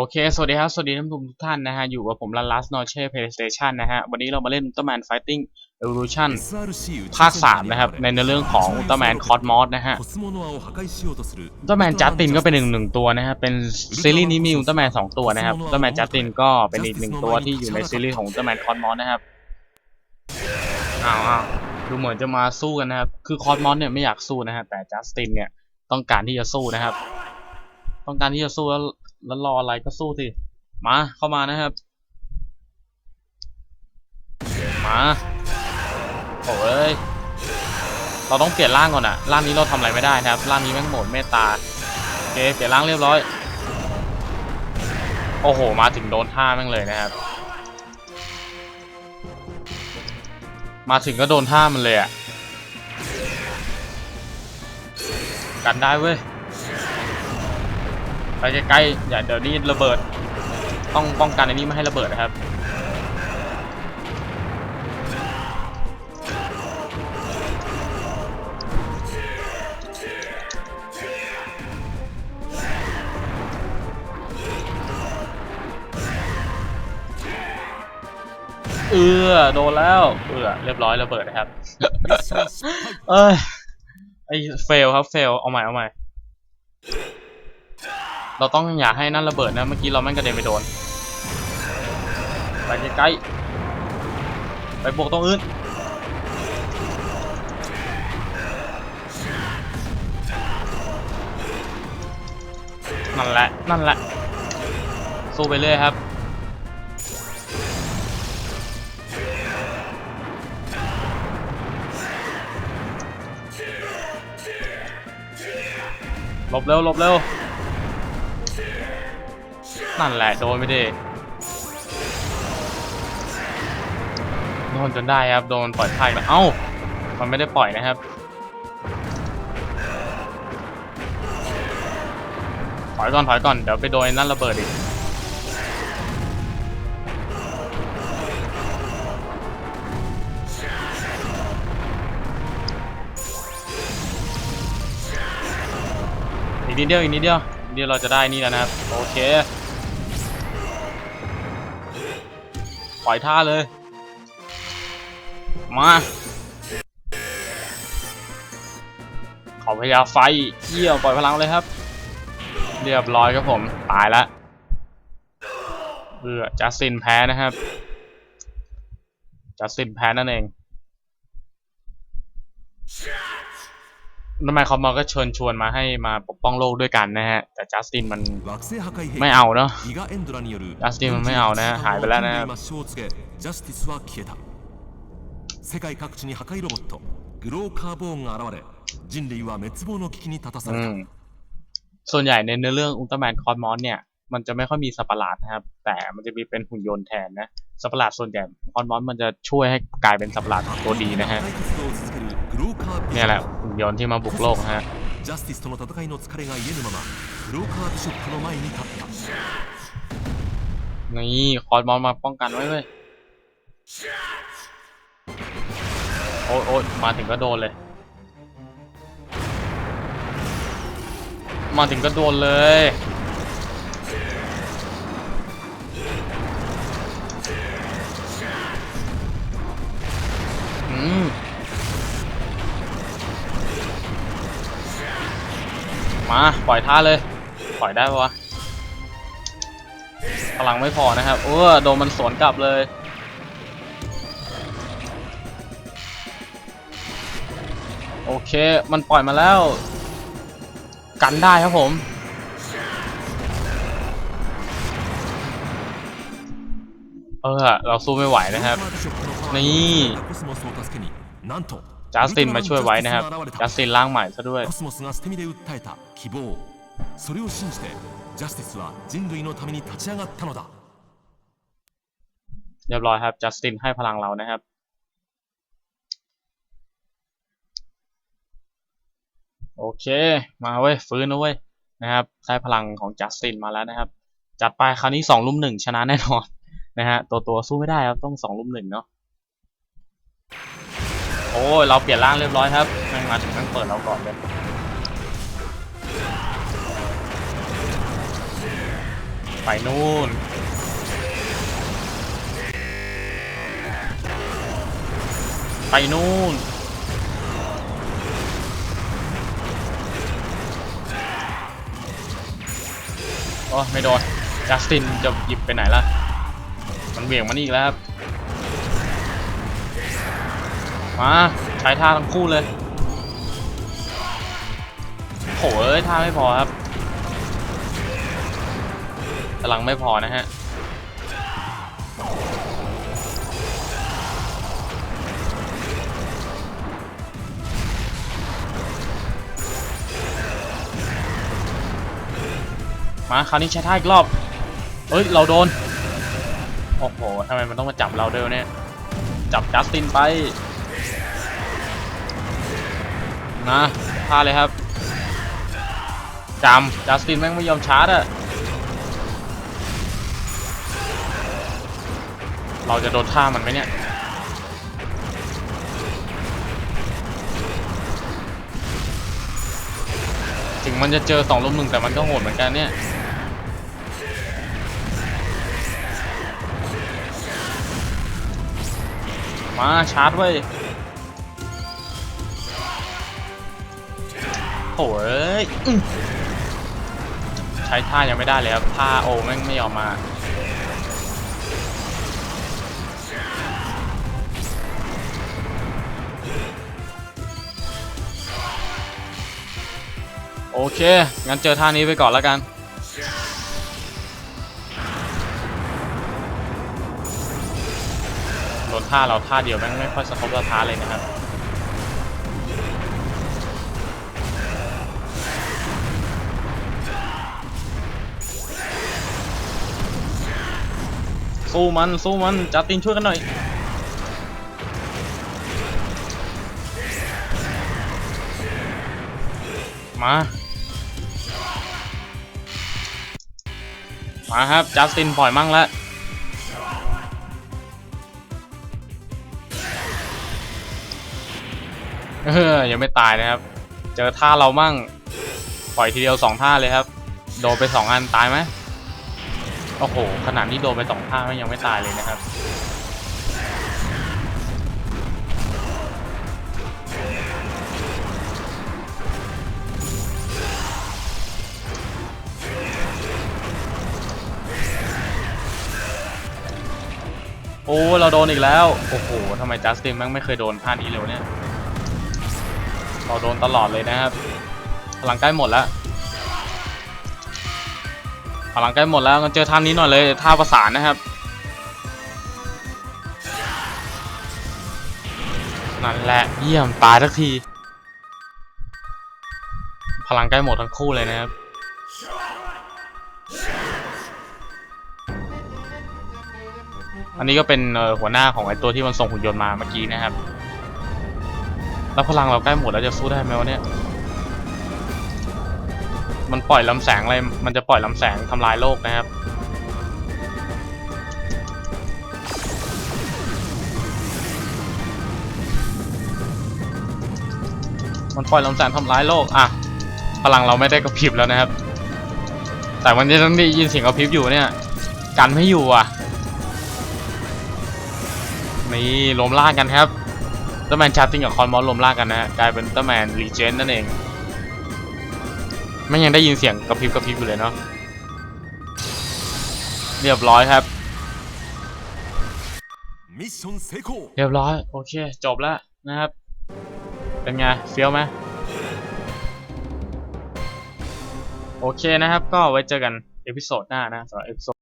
โอเค สวัสดีครับ สวัสดีท่านผู้ชมทุกท่านนะฮะ อยู่กับผมลันลัสนอเช่เพลย์สเตชันนะฮะ วันนี้เรามาเล่นอุลตร้าแมนไฟติ้งเอเวอร์ชันภาค 3 นะครับ ในเรื่องของอุลตร้าแมนคอสมอสนะฮะ อุลตร้าแมนจัสตินก็เป็นหนึ่งหนึ่งตัวนะฮะ เป็นซีรีส์นี้มีอุลตร้าแมนสองตัวนะครับ อุลตร้าแมนจัสตินก็เป็นอีกหนึ่งตัวที่อยู่ในซีรีส์ของอุลตร้าแมนคอสมอสนะครับ อ้าวดูเหมือนจะมาสู้กันนะครับ คือคอสมอสเนี่ยไม่อยากสู้นะฮะ แต่จัสตินเนี่ยต้องการที่จะสู้นะครับ ต้องการที่จะสู้แล้ว แล้วรออะไรก็สู้สิ มาเข้ามานะครับ มาโอ้ยเราต้องเปลี่ยนร่างก่อนอะร่างนี้เราทำอะไรไม่ได้นะครับร่างนี้แม่งโหมดเมตตาโอเคเปลี่ยนร่างเรียบร้อย โอ้โห มาถึงโดนท่าแม่งเลยนะครับ มาถึงก็โดนท่ามันเลยอะกันได้เว้ย ไปใกล้ๆอย่าเดี๋ยวนี้ระเบิด ต้องป้องกันอันนี้ไม่ให้ระเบิดนะครับเออโดนแล้วเออเรียบร้อยระเบิดนะครับ เอ้ยไอเฟลครับเฟลเอาใหม่เอาใหม่ เราต้องอย่าให้นั่นระเบิดนะ เมื่อกี้เราแม่งกระเด็นไปโดน ไปใกล้ๆไปบวกตรงอื่น นั่นแหละ นั่นแหละ สู้ไปเรื่อยครับหลบเร็วหลบเร็ว นั่นแหละโดนไปดิโดนจนได้ครับ โดนปล่อยไพ่แล้วเอ้า มันไม่ได้ปล่อยนะครับ ถอยก่อนถอยก่อน เดี๋ยวไปโดนนั่นระเบิดอีกอีกนิดเดียวอีกนิดเดียวเดี๋ยวเราจะได้นี่แล้วนะครับ โอเค ล่อยท่าเลย มา ขอพยาไฟเยี่ยวปล่อยพลังเลยครับ เรียบร้อยครับผม ตายละเบื่อจัสซินแพ้นะครับ จัสซินแพ้นั่นเอง ทำไมเขามาก็เชิญชวนมาให้มาปกป้องโลกด้วยกันนะฮะ แต่จัสตินมัน 惑星破壊兵器 ไม่เอาเนาะ ギガエンドラによるジャスティンも目合うねはいブラね抹消をつけジャスティスは消えた世界各地に破壊ロボットグローカーボーンが現れ人類は滅亡の危機に立たさ อื れた ม ส่วนใหญ่ในเนื้อเรื่องอุลตร้าแมนคอสมอสเนี่ย มันจะไม่ค่อยมีสัตว์ประหลาดนะครับ แต่มันจะมีเป็นหุ่นยนต์แทนนะ สัตว์ประหลาดส่วนใหญ่คอสมอสมันจะช่วยให้กลายเป็นสัตว์ประหลาดตัวดีนะฮะ เนี่ย ョ แห ッ ละหุ่นยนต์ที่มาบุกโลกนะฮะ プジャスティスとの戦いの疲れが癒えぬままグローカービショップの前に立った นี่คอสมอสมาป้องกันไว้เว้ย โอ้ยโอ้ยมาถึงก็โดนเลย มาถึงก็โดนเลย มาปล่อยท่าเลย ปล่อยได้ปะวะพลังไม่พอนะครับโอ้โดนมันสวนกลับเลยโอเค มันปล่อยมาแล้ว กันได้ครับผม เออ เราสู้ไม่ไหวนะครับ นี่ をコスモスを助けになんと จัสตินมาช่วยไว้นะครับ ウルトラマン จัสตินร่างใหม่ซะด้วย コスモスが捨て身で訴えた希望それを信じてジャスティスは人類のために立ち上がったのだ เรียบร้อยครับ จัสตินให้พลังเรานะครับ โอเค มาเว้ย ฟื้นนะเว้ย นะครับ ได้พลังของจัสตินมาแล้วนะครับ จัดไปคราวนี้สองลุมหนึ่งชนะแน่นอน นะฮะ ตัวตัวสู้ไม่ได้ครับ ต้องสองลุมหนึ่งเนาะ โ อ้ยเราเปลี่ยนร่างเรียบร้อยครับม่งมาถึงแม่งเปิดเราก่อนเลยไปนู่นไปนู่นโอ้ไม่โดนจัสตินจะหยิบไปไหนล่ะ มันเบี่ยงมันอีกแล้วครับ มาใช้ท่าทั้งคู่เลยโหเอ้ยท่าไม่พอครับกำลังไม่พอนะฮะมาคราวนี้ใช้ท่าอีกรอบ เฮ้ย เราโดน โอ้โห ทำไมมันต้องมาจับเราเด้วยวเนี่ย จับจัสตินไป นะท่าเลยครับจำจัสตินแม่งไม่ยอมชาร์จอะเราจะโดนท่ามันไหมเนี่ยถึงมันจะเจอสองลมหนึ่งแต่มันก็โหดเหมือนกันเนี่ยมาชาร์จไว้ โถ่เอ้ยใช้ท่ายังไม่ได้เลยครับท่าโอแม่งไม่ยอมมาโอเค งั้นเจอท่านี้ไปก่อนแล้วกัน โดนท่าเราท่าเดียวแม่งไม่ค่อยสะทบสะท้านเลยนะครับ สู้มันสู้มันจัดตินช่วยกันหน่อยมา มาครับ จัสตินปล่อยมั่งแล้วเออยังไม่ตายนะครับ เจอท่าเรามั่ง ปล่อยทีเดียวสองท่าเลยครับ โดนไปสองอันตายไหม โอ้โห ขนาดนี้โดนไปสองท่าไม่ยังไม่ตายเลยนะครับ โอ้ เราโดนอีกแล้ว โอ้โหทำไมจัสตินแม่งไม่เคยโดนท่านี้เลยวเนี่ย เราโดนตลอดเลยนะครับ พลังใกล้หมดแล้ว พลังใกล้หมดแล้วงั้นเจอท่านี้หน่อยเลยท่าประสานนะครับนั่นแหละเยี่ยมตายทักที พลังใกล้หมดทั้งคู่เลยนะครับอันนี้ก็เป็นหัวหน้าของไอตัวที่มันส่งหุ่นยนต์มาเมื่อกี้นะครับ แล้วพลังเราใกล้หมดแล้วจะสู้ได้ไหมวะเนี่ย มันปล่อยลำแสงอะไร มันจะปล่อยลำแสงทำลายโลกนะครับ มันปล่อยลำแสงทำร้ายโลก อะ พลังเราไม่ได้กระพริบแล้วนะครับ แต่มันยังได้ยินเสียงกระพริบอยู่เนี่ย กันไม่อยู่อะ นี่รวมล่ากันครับเตอร์แมนชาร์ติงกับคอนมอสรวมล่ากันนะฮะ กลายเป็นเตอร์แมนรีเจนนั่นเอง แม่ยังได้ยินเสียงกระพริบกระพริบอยู่เลยเนาะเรียบร้อยครับเเรียบร้อย โอเค จบแล้วนะครับ เป็นไงเฟี้ยวไหมโอเคนะครับ ก็ไว้เจอกันเอพิโซดหน้านะสำหรับเอพิโซด